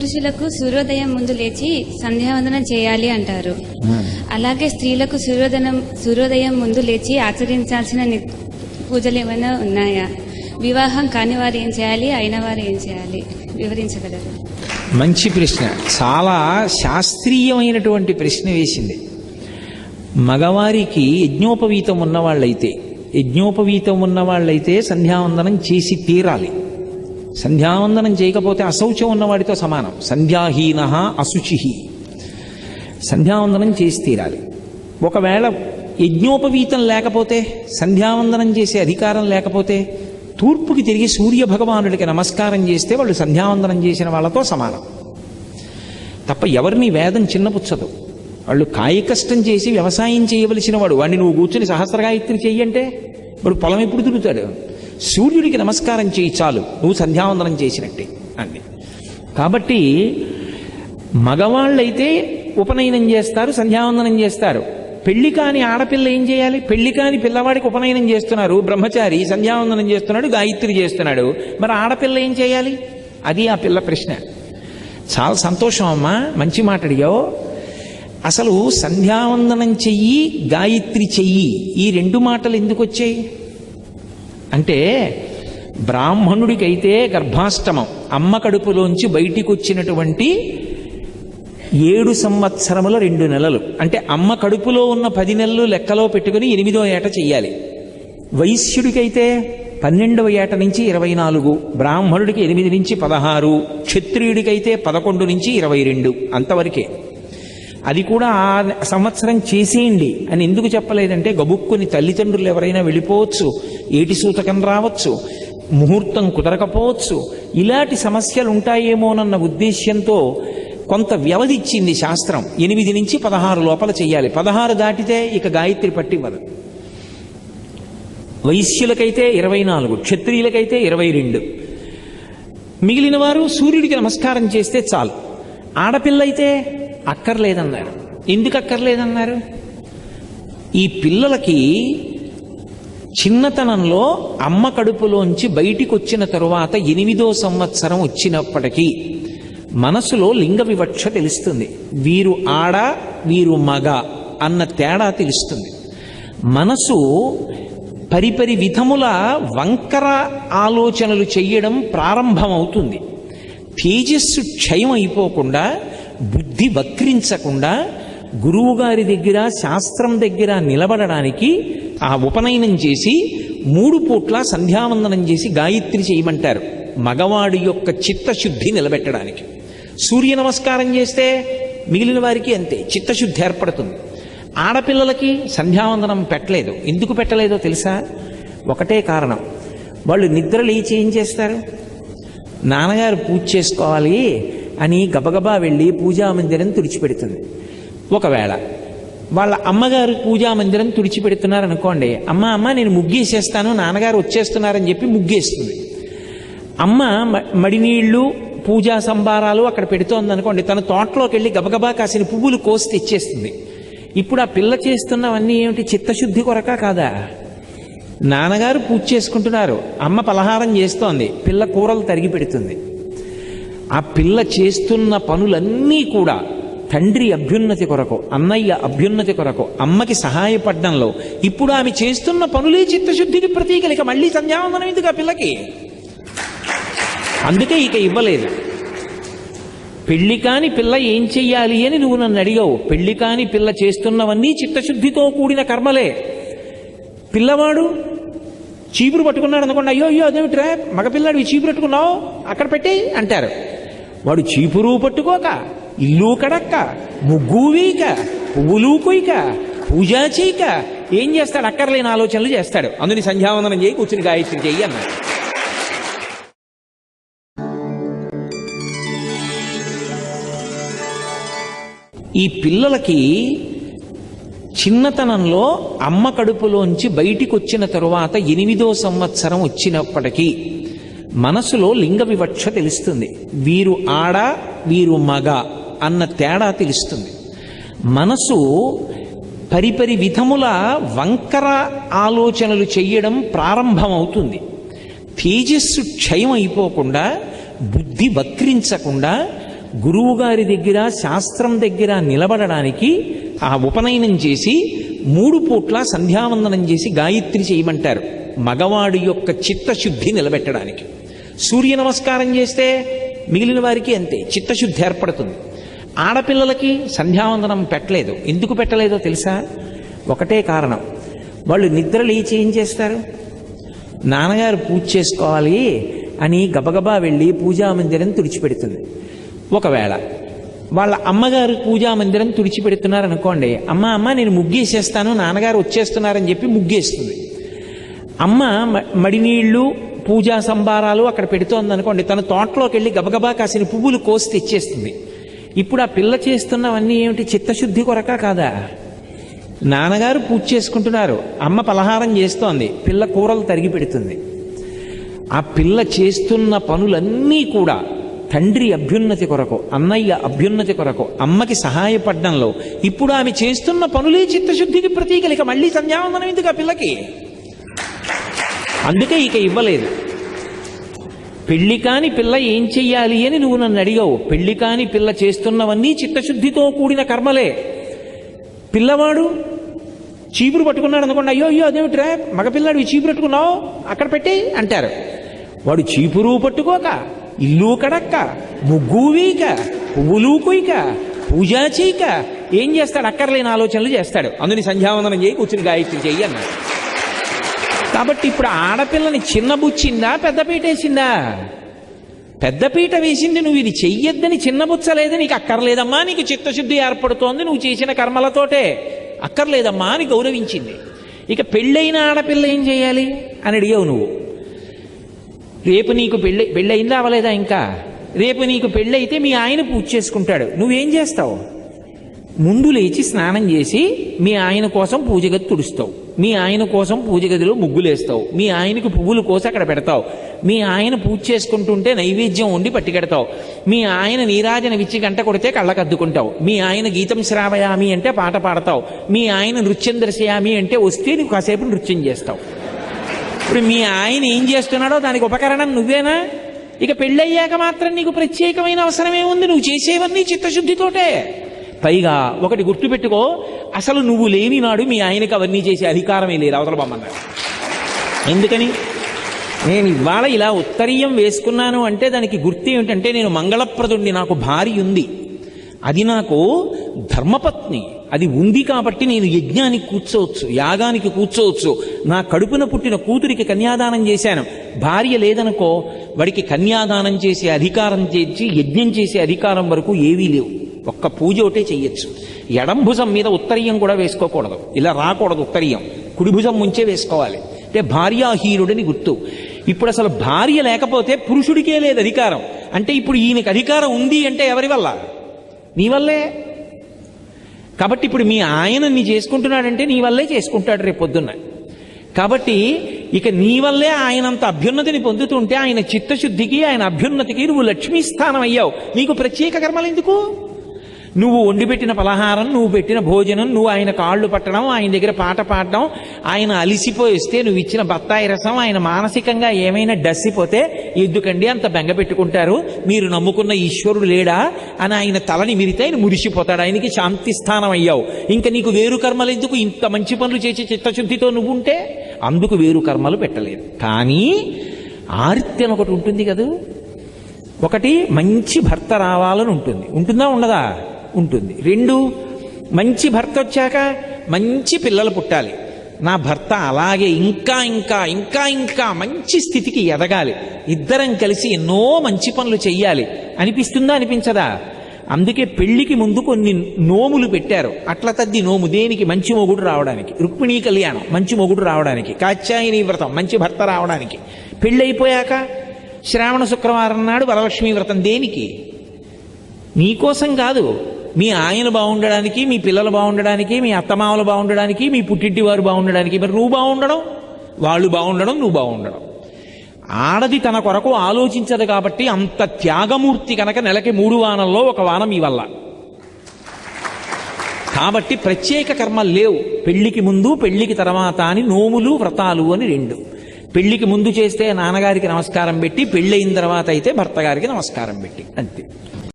పురుషులకు సూర్యోదయం ముందు లేచి సంధ్యావందనం చేయాలి అంటారు. అలాగే స్త్రీలకు సూర్యోదయం సూర్యోదయం ముందు లేచి ఆచరించాల్సిన ని- పూజలు ఏమైనా ఉన్నాయా? వివాహం కాని వారు ఏం చేయాలి? అయిన వారు ఏం చేయాలి? వివరించగలరు. మంచి ప్రశ్న. చాలా శాస్త్రీయమైనటువంటి ప్రశ్న వేసింది. మగవారికి యజ్ఞోపవీతం ఉన్నవాళ్ళైతే యజ్ఞోపవీతం ఉన్నవాళ్ళైతే సంధ్యావందనం చేసి తీరాలి. సంధ్యావందనం చేయకపోతే అశౌచం ఉన్నవాడితో సమానం. సంధ్యాహీన అశుచి. సంధ్యావందనం చేసి తీరాలి. ఒకవేళ యజ్ఞోపవీతం లేకపోతే సంధ్యావందనం చేసే అధికారం లేకపోతే తూర్పుకి తిరిగి సూర్య భగవానుడికి నమస్కారం చేస్తే వాళ్ళు సంధ్యావందనం చేసిన వాళ్ళతో సమానం. తప్ప ఎవరిని వేదం చిన్నపుచ్చదు. వాళ్ళు కాయకష్టం చేసి వ్యవసాయం చేయవలసిన వాడు. వాడిని నువ్వు కూర్చొని సహస్రగాయత్రి చెయ్యంటే వాడు పొలం ఎప్పుడు తిరుగుతాడు సూర్యుడికి నమస్కారం చేయి చాలు. నువ్వు సంధ్యావందనం చేసినట్టే. అంది. కాబట్టి మగవాళ్ళైతే ఉపనయనం చేస్తారు సంధ్యావందనం చేస్తారు. పెళ్ళి కాని ఆడపిల్ల ఏం చేయాలి? పెళ్ళి కాని పిల్లవాడికి ఉపనయనం చేస్తున్నారు. బ్రహ్మచారి సంధ్యావందనం చేస్తున్నాడు గాయత్రి చేస్తున్నాడు. మరి ఆడపిల్ల ఏం చేయాలి? అది ఆ పిల్ల ప్రశ్న. చాలా సంతోషం అమ్మా మంచి మాట అడిగావు. అసలు సంధ్యావందనం చెయ్యి గాయత్రి చెయ్యి ఈ రెండు మాటలు ఎందుకు వచ్చాయి? అంటే బ్రాహ్మణుడికైతే గర్భాష్టమం. అమ్మ కడుపులోంచి బయటికి వచ్చినటువంటి ఏడు సంవత్సరముల రెండు నెలలు. అంటే అమ్మ కడుపులో ఉన్న పది నెలలు లెక్కలో పెట్టుకుని ఎనిమిదో ఏట చెయ్యాలి. వైశ్యుడికైతే పన్నెండవ ఏట నుంచి ఇరవై నాలుగు బ్రాహ్మణుడికి ఎనిమిది నుంచి పదహారు క్షత్రియుడికైతే పదకొండు నుంచి ఇరవై రెండు అంతవరకే. అది కూడా ఆ సంవత్సరం చేసేయండి అని ఎందుకు చెప్పలేదంటే గబుక్కుని తల్లిదండ్రులు ఎవరైనా వెళ్ళిపోవచ్చు ఏటి సూతకం రావచ్చు ముహూర్తం కుదరకపోవచ్చు ఇలాంటి సమస్యలు ఉంటాయేమోనన్న ఉద్దేశ్యంతో కొంత వ్యవధి ఇచ్చింది శాస్త్రం. ఎనిమిది నుంచి పదహారు లోపల చేయాలి పదహారు దాటితే ఇక గాయత్రి పట్టివ్వదు వైశ్యులకైతే ఇరవై నాలుగు క్షత్రియులకైతే ఇరవై రెండు. మిగిలిన వారు సూర్యుడికి నమస్కారం చేస్తే చాలు. ఆడపిల్ల అయితే అక్కర్లేదన్నారు. ఎందుకు అక్కర్లేదన్నారు? ఈ పిల్లలకి చిన్నతనంలో అమ్మ కడుపులోంచి బయటికి వచ్చిన తరువాత ఎనిమిదో సంవత్సరం వచ్చినప్పటికీ మనసులో లింగ వివక్ష తెలుస్తుంది. వీరు ఆడ వీరు మగ అన్న తేడా తెలుస్తుంది. మనసు పరిపరి విధముల వంకర ఆలోచనలు చెయ్యడం ప్రారంభమవుతుంది. తేజస్సు క్షయం అయిపోకుండా బుద్ధి వక్రించకుండా గురువుగారి దగ్గర శాస్త్రం దగ్గర నిలబడడానికి ఆ ఉపనయనం చేసి మూడు పూట్ల సంధ్యావందనం చేసి గాయత్రి చేయమంటారు. మగవాడి యొక్క చిత్తశుద్ధి నిలబెట్టడానికి. సూర్య నమస్కారం చేస్తే మిగిలిన వారికి అంతే చిత్తశుద్ధి ఏర్పడుతుంది. ఆడపిల్లలకి సంధ్యావందనం పెట్టలేదు. ఎందుకు పెట్టలేదో తెలుసా? ఒకటే కారణం. వాళ్ళు నిద్ర లేచి ఏం చేస్తారు? నాన్నగారు పూజ చేసుకోవాలి అని గబగబా వెళ్ళి పూజా మందిరం తుడిచిపెడుతుంది. ఒకవేళ వాళ్ళ అమ్మగారు పూజా మందిరం తుడిచిపెడుతున్నారు అనుకోండి అమ్మ అమ్మ నేను ముగ్గేసేస్తాను నాన్నగారు వచ్చేస్తున్నారని చెప్పి ముగ్గేస్తుంది. అమ్మ మడినీళ్ళు పూజా సంబారాలు అక్కడ పెడుతోంది అనుకోండి తన తోటలోకి వెళ్ళి గబగబా కాసిన పువ్వులు కోసి తెచ్చేస్తుంది. ఇప్పుడు ఆ పిల్ల చేస్తున్నవన్నీ ఏమిటి చిత్తశుద్ధి కొరక కాదా? నాన్నగారు పూజ చేసుకుంటున్నారు అమ్మ పలహారం చేస్తోంది పిల్ల కూరలు తరిగి పెడుతుంది. ఆ పిల్ల చేస్తున్న పనులన్నీ కూడా తండ్రి అభ్యున్నతి కొరకు అన్నయ్య అభ్యున్నతి కొరకు అమ్మకి సహాయపడడంలో ఇప్పుడు ఆమె చేస్తున్న పనులే చిత్తశుద్ధికి ప్రతీకలు. ఇక మళ్ళీ సంధ్యావందనం ఎందుకు ఆ పిల్లకి? అందుకే ఇక ఇవ్వలేదు. పెళ్ళి కాని పిల్ల ఏం చెయ్యాలి అని నువ్వు నన్ను అడిగావు. పెళ్ళి కాని పిల్ల చేస్తున్నవన్నీ చిత్తశుద్ధితో కూడిన కర్మలే. పిల్లవాడు చీపురు పట్టుకున్నాడు అనుకోండి అయ్యో అయ్యో అదేమిట్రా? మగపిల్లాడు ఈ చీపురు పట్టుకున్నావు? అక్కడ పెట్టి అంటారు. వాడు చీపురు పట్టుకోక ఇల్లు కడక్క ముగ్గు వీక పువ్వులు కొయ్యక పూజ చేయక ఏం చేస్తాడు? అక్కర్లేని ఆలోచనలు చేస్తాడు. అందుని సంధ్యావందనం చేయి కూర్చుని గాయత్రి చెయ్యి అన్నాడు. ఈ పిల్లలకి చిన్నతనంలో అమ్మ కడుపులోంచి బయటికి వచ్చిన తరువాత ఎనిమిదో సంవత్సరం వచ్చినప్పటికీ మనసులో లింగ వివక్ష తెలుస్తుంది. వీరు ఆడ వీరు మగ అన్న తేడా తెలుస్తుంది. మనసు పరిపరి విధముల వంకర ఆలోచనలు చెయ్యడం ప్రారంభమవుతుంది. తేజస్సు క్షయం అయిపోకుండా బుద్ధి వక్రించకుండా గురువుగారి దగ్గర శాస్త్రం దగ్గర నిలబడడానికి ఆ ఉపనయనం చేసి మూడు పూట్ల సంధ్యావందనం చేసి గాయత్రి చేయమంటారు. మగవాడి యొక్క చిత్తశుద్ధి నిలబెట్టడానికి. సూర్య నమస్కారం చేస్తే మిగిలిన వారికి అంతే చిత్తశుద్ధి ఏర్పడుతుంది. ఆడపిల్లలకి సంధ్యావందనం పెట్టలేదు. ఎందుకు పెట్టలేదో తెలుసా? ఒకటే కారణం. వాళ్ళు నిద్ర లేచి ఏం చేస్తారు? నాన్నగారు పూజ చేసుకోవాలి అని గబగబా వెళ్ళి పూజా మందిరం తుడిచిపెడుతుంది. ఒకవేళ వాళ్ళ అమ్మగారు పూజా మందిరం తుడిచిపెడుతున్నారు అనుకోండి అమ్మ అమ్మ నేను ముగ్గేసేస్తాను నాన్నగారు వచ్చేస్తున్నారని చెప్పి ముగ్గేస్తుంది. అమ్మ మడినీళ్ళు పూజా సంబారాలు అక్కడ పెడుతోంది అనుకోండి తన తోటలోకి వెళ్ళి గబగబా కాసిన పువ్వులు కోసి తెచ్చేస్తుంది. ఇప్పుడు ఆ పిల్ల చేస్తున్నవన్నీ ఏమిటి చిత్తశుద్ధి కొరక కాదా? నాన్నగారు పూజ చేసుకుంటున్నారు అమ్మ పలహారం చేస్తోంది పిల్ల కూరలు తరిగి పెడుతుంది. ఆ పిల్ల చేస్తున్న పనులన్నీ కూడా తండ్రి అభ్యున్నతి కొరకు అన్నయ్య అభ్యున్నతి కొరకు అమ్మకి సహాయపడడంలో ఇప్పుడు ఆమె చేస్తున్న పనులే చిత్తశుద్ధికి ప్రతీకలు. ఇక మళ్ళీ సంధ్యావందనం ఎందుకు ఆ పిల్లకి? అందుకే ఇక ఇవ్వలేదు. పెళ్ళి కాని పిల్ల ఏం చెయ్యాలి అని నువ్వు నన్ను అడిగావు. పెళ్ళి కాని పిల్ల చేస్తున్నవన్నీ చిత్తశుద్ధితో కూడిన కర్మలే. పిల్లవాడు చీపురు పట్టుకున్నాడు అనుకోండి అయ్యో అయ్యో అదేమిట్రా? మగపిల్లాడు ఈ చీపురు పట్టుకున్నావు? అక్కడ పెట్టి అంటారు. వాడు చీపురు పట్టుకోక ఇల్లు కడక్క ముగ్గు వీక పువ్వులు కుయిక పూజా చేయక ఏం చేస్తాడు? అక్కర్లేని ఆలోచనలు చేస్తాడు. అందుని సంధ్యావందనం చేయి కూర్చుని గాయత్రి చెయ్యి అన్నాడు. కాబట్టి ఇప్పుడు ఆడపిల్లని చిన్నబుచ్చిందా పెద్దపీట వేసిందా పెద్దపీట వేసింది నువ్వు ఇది చెయ్యొద్దని చిన్నబుచ్చలేదు నీకు అక్కర్లేదమ్మా నీకు చిత్తశుద్ధి ఏర్పడుతోంది నువ్వు చేసిన కర్మలతోటే. అక్కర్లేదమ్మా అని గౌరవించింది. ఇక పెళ్ళైన ఆడపిల్ల ఏం చేయాలి అని అడిగావు నువ్వు. రేపు నీకు పెళ్ళి పెళ్ళయిందా అవలేదా ఇంకా? రేపు నీకు పెళ్ళైతే మీ ఆయన పూజ చేసుకుంటాడు. నువ్వేం చేస్తావు? ముందు లేచి స్నానం చేసి మీ ఆయన కోసం పూజ గది తుడుస్తావు. మీ ఆయన కోసం పూజ గదిలో ముగ్గులేస్తావు మీ ఆయనకు పువ్వులు కోసి అక్కడ పెడతావు. మీ ఆయన పూజ చేసుకుంటుంటే నైవేద్యం ఉండి పట్టుకెడతావు మీ ఆయన నీరాజన విచ్చి గంట కొడితే కళ్ళకద్దుకుంటావు మీ ఆయన గీతం శ్రావయామి అంటే పాట పాడతావు. మీ ఆయన నృత్యం దర్శయామి అంటే వస్తే నువ్వు కాసేపు నృత్యం చేస్తావు. ఇప్పుడు మీ ఆయన ఏం చేస్తున్నాడో దానికి ఉపకరణం నువ్వేనా? ఇక పెళ్ళయ్యాక మాత్రం నీకు ప్రత్యేకమైన అవసరమే ఉంది. నువ్వు చేసేవన్నీ చిత్తశుద్ధితోటే. పైగా ఒకటి గుర్తుపెట్టుకో అసలు నువ్వు లేని నాడు మీ ఆయనకి అవన్నీ చేసే అధికారమే లేదు. అవతల బొమ్మన్నాడు ఎందుకని? నేను ఇవాళ ఇలా ఉత్తరీయం వేసుకున్నాను అంటే దానికి గుర్తు ఏమిటంటే నేను మంగళప్రదుణ్ణి నాకు భార్య ఉంది. అది నాకు ధర్మపత్ని అది ఉంది కాబట్టి నేను యజ్ఞానికి కూర్చోవచ్చు యాగానికి కూర్చోవచ్చు. నా కడుపున పుట్టిన కూతురికి కన్యాదానం చేశాను. భార్య లేదనుకో వాడికి కన్యాదానం చేసే అధికారం చేసి యజ్ఞం చేసే అధికారం వరకు ఏవీ లేవు. ఒక్క పూజ ఒకటే చెయ్యొచ్చు. ఎడం భుజం మీద ఉత్తరీయం కూడా వేసుకోకూడదు. ఇలా రాకూడదు ఉత్తరీయం. కుడి భుజం ముంచే వేసుకోవాలి. అంటే భార్యాహీనుడని గుర్తు. ఇప్పుడు అసలు భార్య లేకపోతే పురుషుడికే లేదు అధికారం. అంటే ఇప్పుడు ఈయనకి అధికారం ఉంది అంటే ఎవరి వల్ల? నీ వల్లే. కాబట్టి ఇప్పుడు మీ ఆయన నీ చేసుకుంటున్నాడంటే నీ వల్లే చేసుకుంటాడు రేపు పొద్దున్న. కాబట్టి ఇక నీ వల్లే ఆయనంత అభ్యున్నతిని పొందుతుంటే ఆయన చిత్తశుద్ధికి ఆయన అభ్యున్నతికి నువ్వు లక్ష్మీ స్థానం అయ్యావు. నీకు ప్రత్యేక కర్మలు ఎందుకు? నువ్వు వండిపెట్టిన పలహారం నువ్వు పెట్టిన భోజనం నువ్వు ఆయన కాళ్ళు పట్టడం ఆయన దగ్గర పాట పాడడం ఆయన అలిసిపోయిస్తే నువ్వు ఇచ్చిన బత్తాయి రసం ఆయన మానసికంగా ఏమైనా డస్సిపోతే ఎందుకండి అంత బెంగ పెట్టుకుంటారు? మీరు నమ్ముకున్న ఈశ్వరుడు లేడా? అని ఆయన తలని మిరితే ఆయన మురిసిపోతాడు. ఆయనకి శాంతి స్థానం అయ్యావు. ఇంకా నీకు వేరు కర్మలు ఎందుకు? ఇంత మంచి పనులు చేసే చిత్తశుద్ధితో నువ్వు ఉంటే అందుకు వేరు కర్మలు పెట్టలేదు. కానీ ఆర్తి అని ఒకటి ఉంటుంది కదూ? ఒకటి మంచి భర్త రావాలని ఉంటుంది. ఉంటుందా ఉండదా? ఉంటుంది. రెండు మంచి భర్త వచ్చాక మంచి పిల్లలు పుట్టాలి. నా భర్త అలాగే ఇంకా ఇంకా ఇంకా ఇంకా మంచి స్థితికి ఎదగాలి. ఇద్దరం కలిసి ఎన్నో మంచి పనులు చెయ్యాలి. అనిపిస్తుందా అనిపించదా? అందుకే పెళ్ళికి ముందు కొన్ని నోములు పెట్టారు. అట్ల తద్ది నోము దేనికి? మంచి మొగుడు రావడానికి. రుక్మిణీ కళ్యాణం మంచి మొగుడు రావడానికి. కాత్యాయని వ్రతం మంచి భర్త రావడానికి. పెళ్ళి అయిపోయాక శ్రావణ శుక్రవారం నాడు వరలక్ష్మీ వ్రతం దేనికి? నీకోసం కాదు. మీ ఆయన బాగుండడానికి మీ పిల్లలు బాగుండడానికి మీ అత్తమామలు బాగుండడానికి మీ పుట్టింటి వారు బాగుండడానికి మరి నువ్వు బాగుండడం? వాళ్ళు బాగుండడం నువ్వు బాగుండడం. ఆడది తన కొరకు ఆలోచించదు కాబట్టి అంత త్యాగమూర్తి కనుక నెలకి మూడు వానల్లో ఒక వానం ఈ వల్ల. కాబట్టి ప్రత్యేక కర్మలు లేవు. పెళ్ళికి ముందు పెళ్ళికి తర్వాత అని నోములు వ్రతాలు అని రెండు. పెళ్ళికి ముందు చేస్తే నాన్నగారికి నమస్కారం పెట్టి పెళ్ళయిన తర్వాత అయితే భర్త గారికి నమస్కారం పెట్టి అంతే.